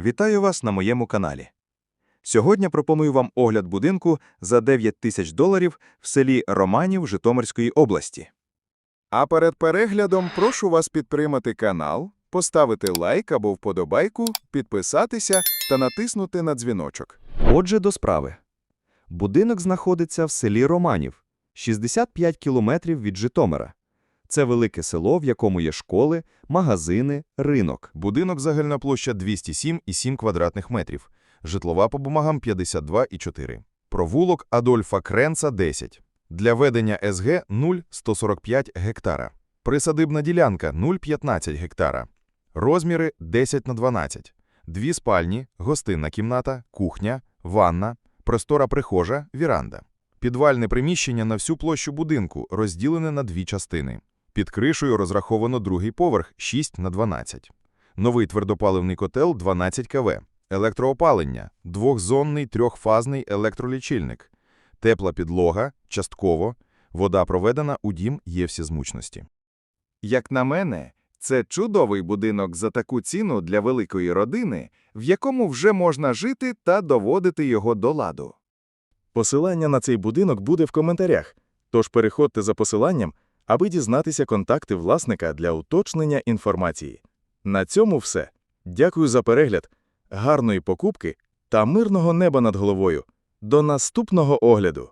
Вітаю вас на моєму каналі. Сьогодні пропоную вам огляд будинку за 9 тисяч доларів в селі Романів Житомирської області. А перед переглядом прошу вас підтримати канал, поставити лайк або вподобайку, підписатися та натиснути на дзвіночок. Отже, до справи. Будинок знаходиться в селі Романів, 65 кілометрів від Житомира. Це велике село, в якому є школи, магазини, ринок. Будинок загальна площа 207,7 квадратних метрів. Житлова по бумагам 52,4. Провулок Адольфа Кренца 10. Для ведення СГ 0,145 гектара. Присадибна ділянка 0,15 гектара. Розміри 10 на 12. Дві спальні, гостинна кімната, кухня, ванна, простора прихожа, віранда. Підвальне приміщення на всю площу будинку розділене на дві частини. Під кришею розраховано другий поверх 6 на 12. Новий твердопаливний котел 12 кВ. Електроопалення, двохзонний трьохфазний електролічильник. Тепла підлога, частково. Вода проведена у дім є всезмучності. Як на мене, це чудовий будинок за таку ціну для великої родини, в якому вже можна жити та доводити його до ладу. Посилання на цей будинок буде в коментарях, тож переходьте за посиланням, аби дізнатися контакти власника для уточнення інформації. На цьому все. Дякую за перегляд, гарної покупки та мирного неба над головою. До наступного огляду!